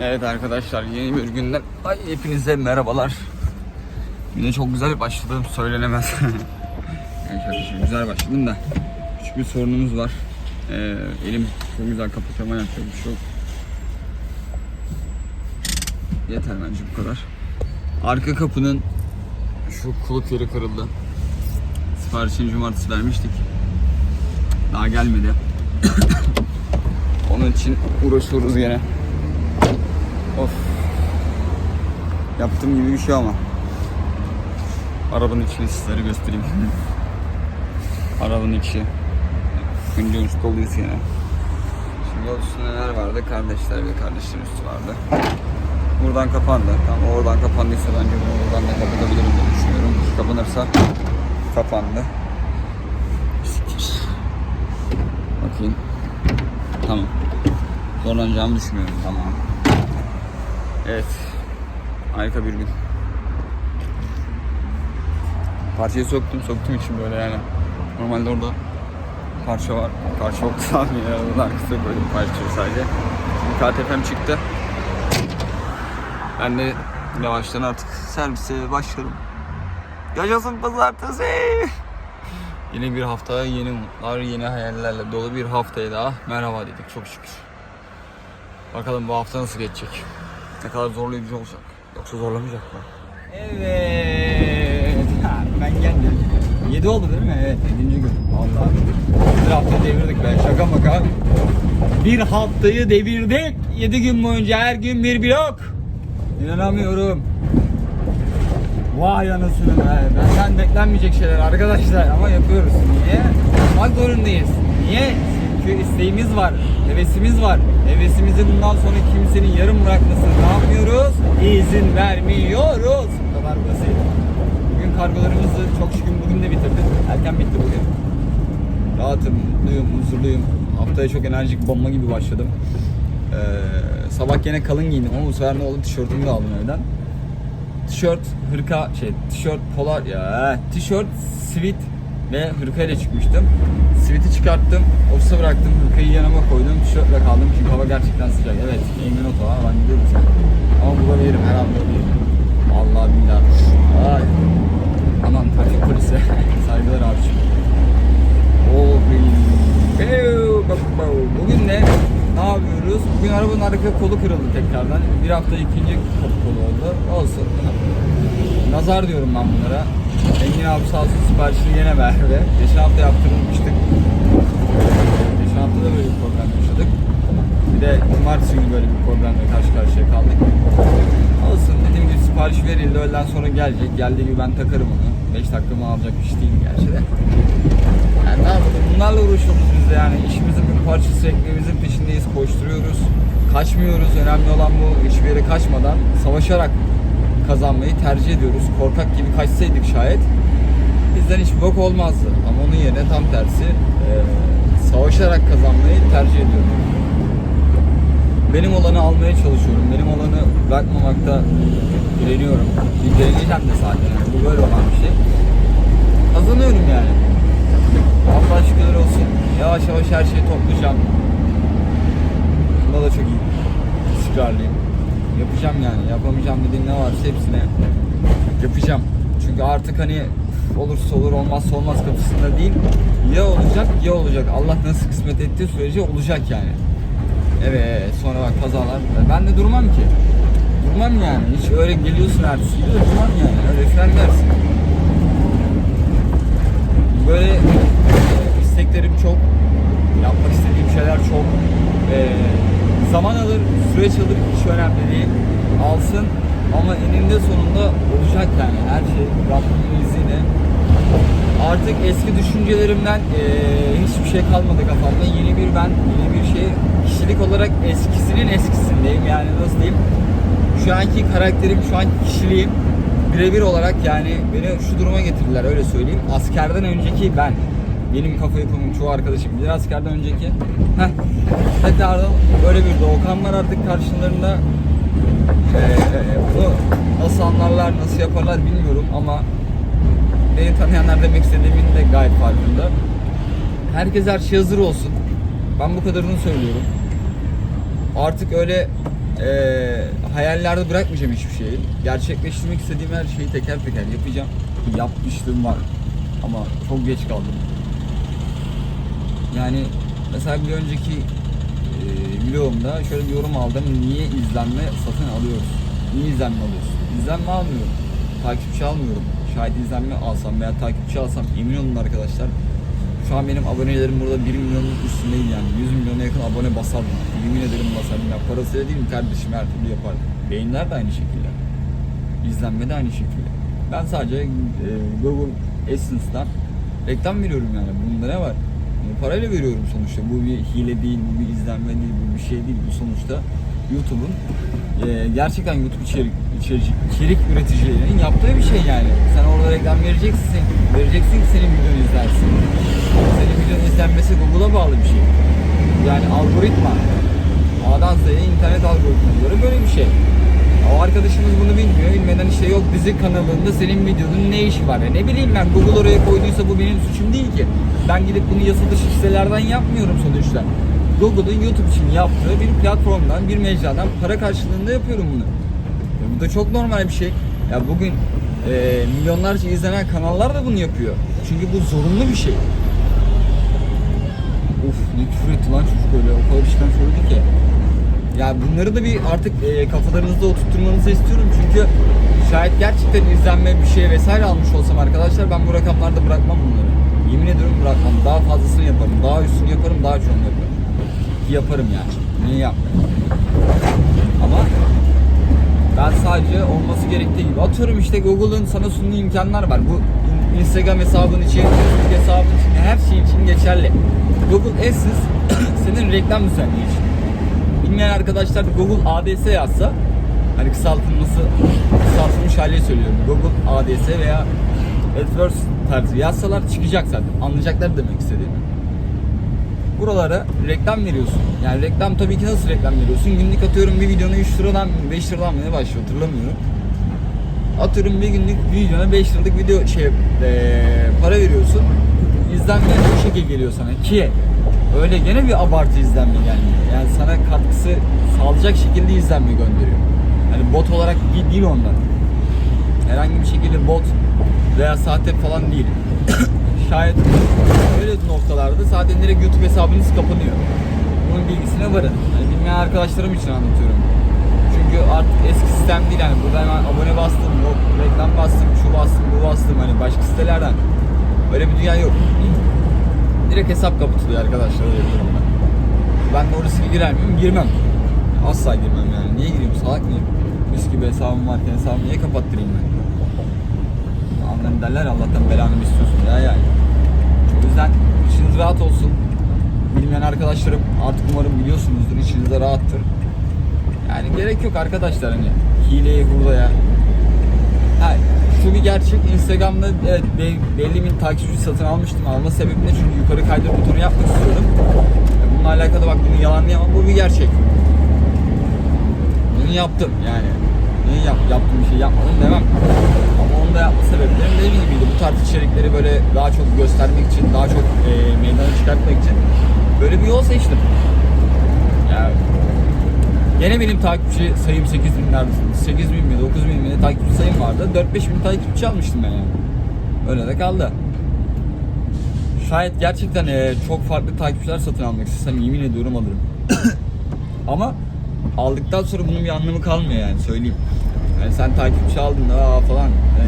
Evet arkadaşlar yeni bir günden ay hepinize merhabalar. Yine çok güzel başladım söylenemez. yani şaka şaka güzel başladım da küçük bir sorunumuz var. Ee, elim çok güzel kapatama yapıyor bir şey yok. Yeter bence bu kadar. Arka kapının şu kulak yeri kırıldı. Siparişini cumartesi vermiştik. Daha gelmedi. Onun için uğraşıyoruz yine. Of. Yaptığım gibi bir şey ama. Arabanın içini sizlere göstereyim. Arabanın içi. Günce üstü doluyuz yine. Şimdi yol üstünde neler vardı? Kardeşler ve kardeşlerin üstü vardı. Buradan kapandı. Tam oradan kapandıysa bence bunu buradan da kapatabilirim diye düşünüyorum. Kapanırsa kapandı. Siktir. Bakayım. Tamam. Zorlanacağımı düşünmüyorum. Tamam. Evet. Harika bir gün. Parçayı soktum, soktum için böyle yani. Normalde orada parça var. Parça yoktu abi ya. Onun arkasında böyle bir parça sadece. Şimdi KTF'm çıktı. Ben de yavaştan artık servise başladım. Yaşasın pazartesi. Yeni bir hafta, yeni umutlar, yeni hayallerle dolu bir haftaya daha merhaba dedik çok şükür. Bakalım bu hafta nasıl geçecek? Ne kadar zorlayıcı olacak? Yoksa zorlamayacak mı? Evet. Ben geldim. 7 oldu değil mi? Evet 7. gün. Vallahi. Bir hafta devirdik be şaka maka. Bir haftayı devirdik. 7 gün boyunca her gün bir blok. İnanamıyorum. Vay anasını be. Benden beklenmeyecek şeyler arkadaşlar ama yapıyoruz. Niye? Yapmak zorundayız. Niye? Çünkü isteğimiz var, hevesimiz var. Hevesimizi bundan sonra kimsenin yarım bırakmasını ne yapmıyoruz? İzin vermiyoruz. Bu kadar basit. Bugün kargolarımızı çok şükür bugün de bitirdik. Erken bitti bugün. Rahatım, mutluyum, huzurluyum. Haftaya çok enerjik bomba gibi başladım. Ee, sabah gene kalın giyindim ama bu sefer ne oldu? Tişörtümü de aldım evden tişört, hırka, şey, tişört, polar, ya, tişört, sivit ve hırka ile çıkmıştım. Siviti çıkarttım, ofise bıraktım, hırkayı yanıma koydum, tişörtle kaldım çünkü hava gerçekten sıcak. Evet, Emin Oto ha, ben gidiyorum sen. Ama bulabilirim, her an bulabilirim. Vallahi billahi. Ay. Aman trafik polisi. Saygılar abiciğim. Oh, Bugün ne? Ne yapıyoruz? Bugün arabanın arka kolu kırıldı tekrardan. Bir hafta ikinci kapı kolu oldu. Olsun. Nazar diyorum ben bunlara. Engin abi sağ olsun siparişini yine verdi. Geçen hafta yaptırılmıştık. Geçen hafta da böyle bir problem yaşadık. Bir de cumartesi günü böyle bir problemle karşı karşıya kaldık. Olsun dediğim gibi sipariş verildi. Öğleden sonra gelecek. Geldiği gibi ben takarım onu. 5 dakikamı alacak iş değil gerçi de. Yani ne yapalım bunlarla uğraşıyoruz biz de yani işimizin bir parçası ekmeğimizin peşindeyiz koşturuyoruz. Kaçmıyoruz önemli olan bu hiçbir yere kaçmadan savaşarak kazanmayı tercih ediyoruz. Korkak gibi kaçsaydık şayet bizden hiç bok olmazdı. Ama onun yerine tam tersi e, savaşarak kazanmayı tercih ediyorum. Benim olanı almaya çalışıyorum. Benim olanı bırakmamakta direniyorum. Direneceğim de zaten. Yani bu böyle olan bir şey. Kazanıyorum yani. Allah şükürler olsun. Yavaş yavaş her şeyi toplayacağım. Bunda da çok iyi. İstikrarlıyım. Yapacağım yani. Yapamayacağım dediğim ne varsa hepsine yapacağım. Çünkü artık hani olursa olur olmazsa olmaz kapısında değil. Ya olacak ya olacak. Allah nasıl kısmet ettiği sürece olacak yani. Evet sonra bak kazalar. Ben de durmam ki. Durmam yani. Hiç öyle geliyorsun ertesi gibi durmam yani. Öyle fren dersin. Böyle isteklerim çok. Yapmak istediğim şeyler çok. E, zaman alır, süreç alır hiç önemli değil. Alsın ama eninde sonunda olacak yani her şey Rabbimin izniyle. Artık eski düşüncelerimden e, hiçbir şey kalmadı kafamda. Yeni bir ben, yeni bir şey. Kişilik olarak eskisinin eskisindeyim yani nasıl diyeyim. Şu anki karakterim, şu anki kişiliğim birebir olarak yani beni şu duruma getirdiler öyle söyleyeyim. Askerden önceki ben. Benim kafa yapımım çoğu arkadaşım bilir askerden önceki. Heh. Tekrardan böyle bir Doğukan artık karşılarında. Ee, nasıl anlarlar, nasıl yaparlar bilmiyorum ama beni tanıyanlar demek istediğimin de gayet farkında. Herkes her şey hazır olsun. Ben bu kadarını söylüyorum. Artık öyle eee hayallerde bırakmayacağım hiçbir şeyi. Gerçekleştirmek istediğim her şeyi teker teker yapacağım. Yapmışlığım var. Ama çok geç kaldım. Yani mesela bir önceki e, şöyle bir yorum aldım. Niye izlenme satın alıyoruz? Niye izlenme alıyorsun? İzlenme almıyorum. Takipçi almıyorum. Şayet izlenme alsam veya takipçi alsam emin olun arkadaşlar şu an benim abonelerim burada 1 milyonun üstündeyim yani 100 milyona yakın abone basardım. Yemin ederim basardım ya parasıyla değil mi kardeşim her türlü yapardım. Beyinler de aynı şekilde. İzlenme de aynı şekilde. Ben sadece e, Google AdSense'dan reklam veriyorum yani. Bunda ne var? Yani parayla veriyorum sonuçta. Bu bir hile değil, bu bir izlenme değil, bu bir şey değil. Bu sonuçta YouTube'un e, gerçekten YouTube içerik, içerik, içerik üreticilerinin yaptığı bir şey yani. Sen orada reklam vereceksin, vereceksin ki senin videonu izlersin. Senin videonun izlenmesi Google'a bağlı bir şey. Yani algoritma. A'dan Z'ye internet algoritmaları böyle bir şey. O arkadaşımız bunu bilmiyor. Bilmeden işte yok dizi kanalında senin videonun ne işi var ya. Ne bileyim ben Google oraya koyduysa bu benim suçum değil ki. Ben gidip bunu yasa dışı sitelerden yapmıyorum sonuçta. Google'ın YouTube için yaptığı bir platformdan, bir mecradan para karşılığında yapıyorum bunu. Ya bu da çok normal bir şey. Ya bugün e, milyonlarca izlenen kanallar da bunu yapıyor. Çünkü bu zorunlu bir şey. Uf ne küfür etti lan çocuk öyle. O kadar işten söyledi ki. Ya bunları da bir artık e, kafalarınızda oturtturmanızı istiyorum. Çünkü şayet gerçekten izlenme bir şey vesaire almış olsam arkadaşlar ben bu rakamlarda bırakmam bunları. Yemin ediyorum bırakmam. Daha fazlasını yaparım. Daha üstünü yaparım. Daha çoğunu yaparım. Yaparım yani. Niye yapmayayım? Ama ben sadece olması gerektiği gibi atıyorum işte Google'ın sana sunduğu imkanlar var. Bu Instagram hesabın için, Facebook hesabın için, her şey için geçerli. Google AdSense senin reklam düzenleyici. Bilmeyen arkadaşlar Google ADS yazsa hani kısaltılması kısaltılmış haliyle söylüyorum. Google ADS veya AdWords tarzı yazsalar çıkacak zaten. Anlayacaklar demek istediğimi. Buralara reklam veriyorsun. Yani reklam tabii ki nasıl reklam veriyorsun? Günlük atıyorum bir videona 3 liradan 5 liradan mı ne başlıyor hatırlamıyorum. Atıyorum bir günlük videona 5 liralık video şey eee, para. İzlenme bu şekilde geliyor sana ki öyle gene bir abartı izlenme gelmiyor. Yani sana katkısı sağlayacak şekilde izlenme gönderiyor. Yani bot olarak değil, değil onlar. Herhangi bir şekilde bot veya sahte falan değil. Şayet öyle noktalarda zaten direkt YouTube hesabınız kapanıyor. Bunun bilgisine varın. Yani bilmeyen arkadaşlarım için anlatıyorum. Çünkü artık eski sistem değil yani burada hemen abone bastım, yok reklam bastım, şu bastım, bu bastım hani başka sitelerden. Öyle bir dünya yok. Direkt hesap kapatılıyor arkadaşlar bir durumda. Ben de o riske girer miyim? Girmem. Asla girmem yani. Niye gireyim? Salak mıyım? Mis gibi hesabım varken hesabımı niye kapattırayım ben? Annem derler Allah'tan belanı mı istiyorsun ya yani. O yüzden içiniz rahat olsun. Bilmeyen arkadaşlarım artık umarım biliyorsunuzdur. İçinizde rahattır. Yani gerek yok arkadaşlar hani hileye hurdaya. Ha, şu gerçek Instagram'da evet, be- belli bir takipçi satın almıştım. Alma sebebim de çünkü yukarı kaydır butonu yapmak istiyordum. Ya Bununla alakalı bak bunu yalanlayamam bu bir gerçek. Bunu yaptım yani. Niye yap, yaptım bir şey yapmadım demem. Ama onu da yapma sebeplerim dediğim gibiydi. Bu tarz içerikleri böyle daha çok göstermek için, daha çok e, meydana çıkartmak için böyle bir yol seçtim. Gene benim takipçi sayım 8 binler, 8 bin mi 9 bin mi ne takipçi sayım vardı. 4-5 bin takipçi almıştım ben yani. Öyle de kaldı. Şayet gerçekten e, çok farklı takipçiler satın almak istesem yemin ediyorum alırım. Ama aldıktan sonra bunun bir anlamı kalmıyor yani söyleyeyim. Yani sen takipçi aldın da aa falan e,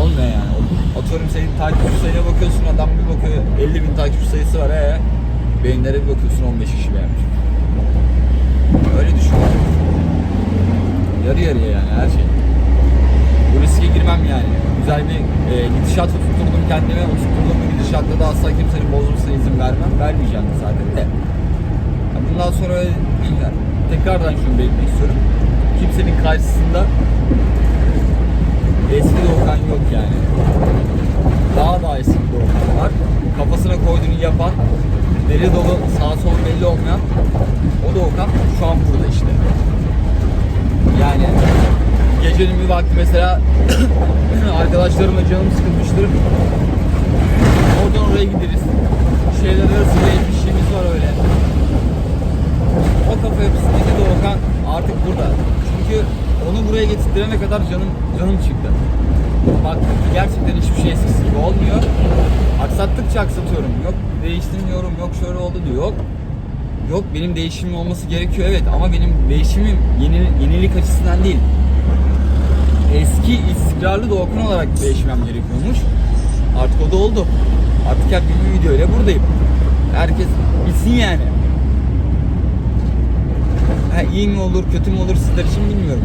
olmuyor yani. Atıyorum senin takipçi sayına bakıyorsun adam bir bakıyor 50 bin takipçi sayısı var ee beyinlere bir bakıyorsun 15 kişi beğenmiş. Öyle düşünüyorum. Yarı yarıya yani her şey. Bu riske girmem yani. Güzel bir e, gidişat tutturdum kendime. O tutturduğum bir gidişatta da asla kimsenin bozulmasına izin vermem. Vermeyeceğim zaten de. Ya bundan sonra yani tekrardan şunu belirtmek istiyorum. Kimsenin karşısında eski Doğukan yok yani. Daha daha eski Doğukan var. Kafasına koyduğunu yapan, deri dolu, sağ sol belli olmayan o Doğukan şu an burada işte. Yani gecenin bir vakti mesela arkadaşlarımla canım sıkılmıştır. Oradan oraya gideriz. Şeyler arası bir işimiz var öyle. O kafa yapısındaki Doğukan artık burada. Çünkü onu buraya getirtirene kadar canım canım çıktı. Bak gerçekten hiçbir şey eskisi gibi olmuyor. Aksattıkça aksatıyorum. Yok değiştim diyorum, yok şöyle oldu diyor. Yok. Yok benim değişimim olması gerekiyor evet ama benim değişimim yeni, yenilik açısından değil. Eski istikrarlı Doğukan olarak değişmem gerekiyormuş. Artık o da oldu. Artık hep bir video ile buradayım. Herkes bilsin yani. Ha, iyi mi olur, kötü mü olur sizler için bilmiyorum.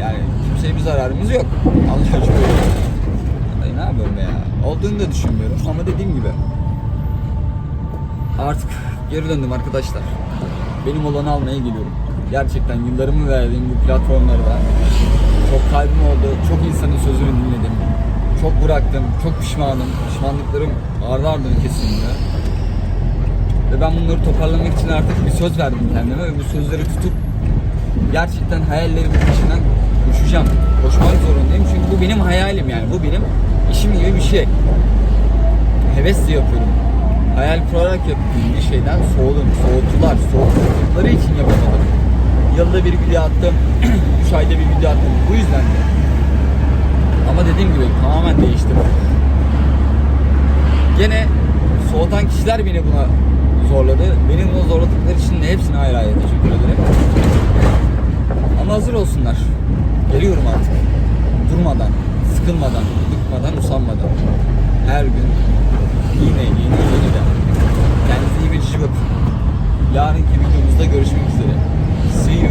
Yani kimseye bir zararımız yok. Şükür. Ay ne yapıyorum ya? Olduğunu da düşünmüyorum ama dediğim gibi. Artık geri döndüm arkadaşlar. Benim olanı almaya geliyorum. Gerçekten yıllarımı verdiğim bu platformlarda çok kalbim oldu. Çok insanın sözünü dinledim. Çok bıraktım. Çok pişmanım. Pişmanlıklarım ardı ardına kesildi. Ve ben bunları toparlamak için artık bir söz verdim kendime ve bu sözleri tutup gerçekten hayallerimin peşinden koşacağım. Koşmak zorundayım çünkü bu benim hayalim yani. Bu benim işim gibi bir şey. Hevesle yapıyorum. Hayal kurarak yaptığım bir şeyden soğudum. Soğuttular. Soğuttukları için yapamadım. Yılda bir video attım. Üç ayda bir video attım. Bu yüzden de. Ama dediğim gibi tamamen değiştim. Gene soğutan kişiler beni buna zorladı. Beni buna zorladıkları için de hepsine ayrı ayrı teşekkür ederim. Ama hazır olsunlar. Geliyorum artık. Durmadan, sıkılmadan, bıkmadan, usanmadan. Her gün yine yeni yeniden. Kendinize iyi bir bakın. Yarınki videomuzda görüşmek üzere. See you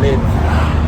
later.